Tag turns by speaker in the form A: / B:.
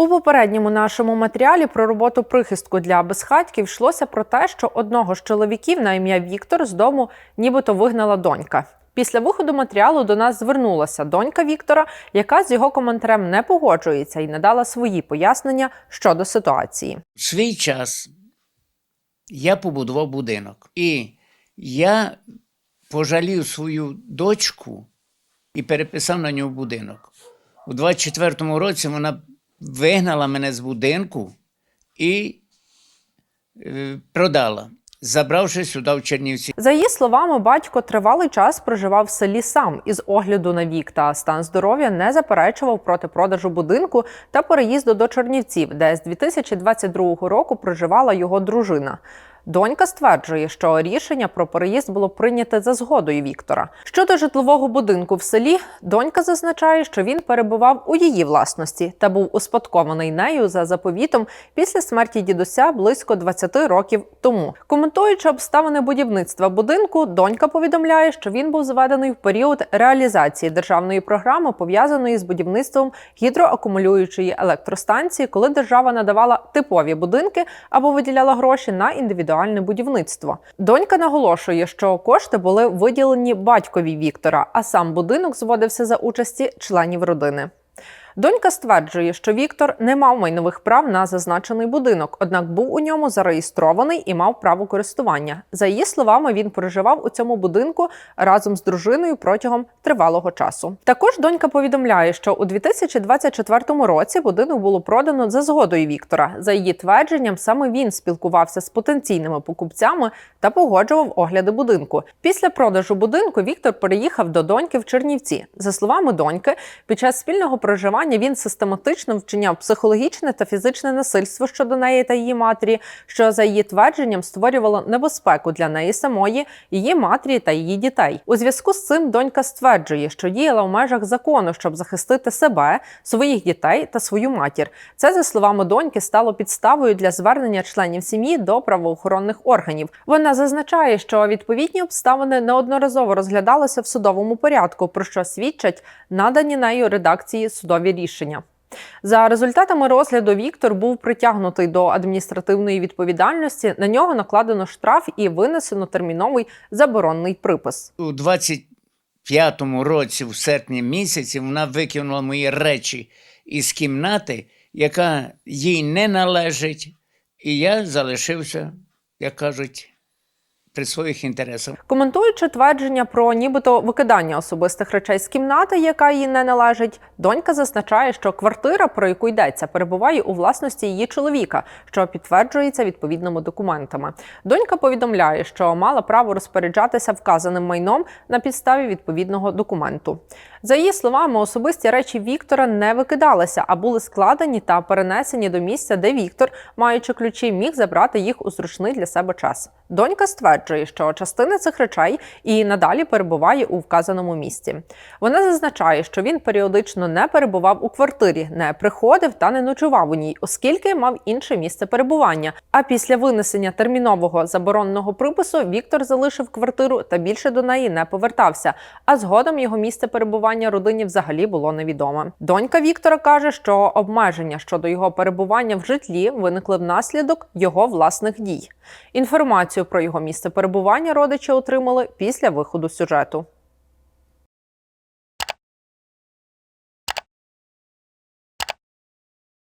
A: У попередньому нашому матеріалі про роботу прихистку для безхатьків йшлося про те, що одного з чоловіків на ім'я Віктор з дому нібито вигнала донька. Після виходу матеріалу до нас звернулася донька Віктора, яка з його коментарем не погоджується і надала свої пояснення щодо ситуації.
B: В свій час я побудував будинок. І я пожалів свою дочку і переписав на нього будинок. У 24-му році вона вигнала мене з будинку і продала, забравши сюди в Чернівці.
A: За її словами, батько тривалий час проживав в селі сам із огляду на вік та стан здоров'я не заперечував проти продажу будинку та переїзду до Чернівців, де з 2022 року проживала його дружина. Донька стверджує, що рішення про переїзд було прийняте за згодою Віктора. Щодо житлового будинку в селі, донька зазначає, що він перебував у її власності та був успадкований нею за заповітом після смерті дідуся близько 20 років тому. Коментуючи обставини будівництва будинку, донька повідомляє, що він був зведений в період реалізації державної програми, пов'язаної з будівництвом гідроакумулюючої електростанції, коли держава надавала типові будинки або виділяла гроші на індивідуальне будівництво. Донька наголошує, що кошти були виділені батькові Віктора, а сам будинок зводився за участі членів родини. Донька стверджує, що Віктор не мав майнових прав на зазначений будинок, однак був у ньому зареєстрований і мав право користування. За її словами, він проживав у цьому будинку разом з дружиною протягом тривалого часу. Також донька повідомляє, що у 2024 році будинок було продано за згодою Віктора. За її твердженням, саме він спілкувався з потенційними покупцями та погоджував огляди будинку. Після продажу будинку Віктор переїхав до доньки в Чернівці. За словами доньки, під час спільного проживання він систематично вчиняв психологічне та фізичне насильство щодо неї та її матері, що за її твердженням створювало небезпеку для неї самої, її матері та її дітей. У зв'язку з цим донька стверджує, що діяла в межах закону, щоб захистити себе, своїх дітей та свою матір. Це за словами доньки стало підставою для звернення членів сім'ї до правоохоронних органів. Вона зазначає, що відповідні обставини неодноразово розглядалися в судовому порядку, про що свідчать надані нею редакції судові рішення. За результатами розгляду Віктор був притягнутий до адміністративної відповідальності. На нього накладено штраф і винесено терміновий заборонний припис.
B: У 25-му році, в серпні місяці, вона викинула мої речі із кімнати, яка їй не належить, і я залишився, як кажуть, при своїх інтересах.
A: Коментуючи твердження про нібито викидання особистих речей з кімнати, яка їй не належить, донька зазначає, що квартира, про яку йдеться, перебуває у власності її чоловіка, що підтверджується відповідними документами. Донька повідомляє, що мала право розпоряджатися вказаним майном на підставі відповідного документу. За її словами, особисті речі Віктора не викидалися, а були складені та перенесені до місця, де Віктор, маючи ключі, міг забрати їх у зручний для себе час. Донька стверджує, що частина цих речей і надалі перебуває у вказаному місці. Вона зазначає, що він періодично не перебував у квартирі, не приходив та не ночував у ній, оскільки мав інше місце перебування. А після винесення термінового забороненого припису Віктор залишив квартиру та більше до неї не повертався. А згодом його місце перебування родині взагалі було невідоме. Донька Віктора каже, що обмеження щодо його перебування в житлі виникли внаслідок його власних дій. Інформацію про його місце перебування родичі отримали після виходу сюжету.